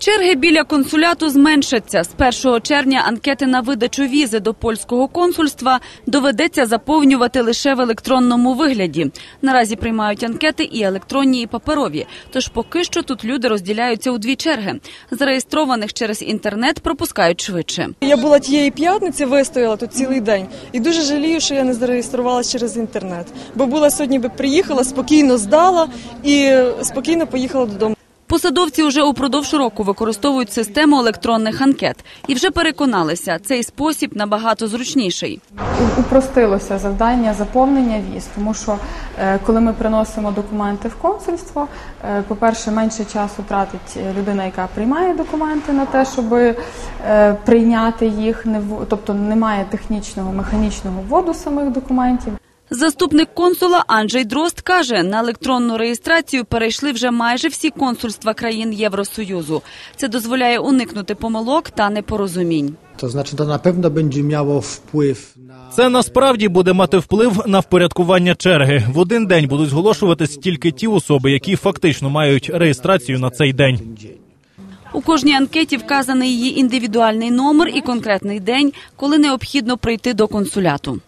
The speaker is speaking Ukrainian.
Черги біля консуляту зменшаться. З 1 червня анкети на видачу візи до польського консульства доведеться заповнювати лише в електронному вигляді. Наразі приймають анкети і електронні, і паперові. Тож поки що тут люди розділяються у дві черги. Зареєстрованих через інтернет пропускають швидше. Я була тієї п'ятниці, вистояла тут цілий день. І дуже жалію, що я не зареєструвалася через інтернет. Бо була сьогодні би приїхала, спокійно здала і спокійно поїхала додому. Посадовці вже упродовж року використовують систему електронних анкет і вже переконалися, цей спосіб набагато зручніший. Упростилося завдання заповнення віз, тому що е, коли ми приносимо документи в консульство, е, по-перше, менше часу тратить е, людина, яка приймає документи на те, щоб прийняти їх, тобто немає технічного механічного вводу самих документів. Заступник консула Анджей Дрозд каже, на електронну реєстрацію перейшли вже майже всі консульства країн Євросоюзу. Це дозволяє уникнути помилок та непорозумінь. Znaczy, to na pewno będzie miało wpływ na Це насправді буде мати вплив на впорядкування черги. В один день будуть зголошуватись тільки ті особи, які фактично мають реєстрацію на цей день. У кожній анкеті вказаний її індивідуальний номер і конкретний день, коли необхідно прийти до консуляту.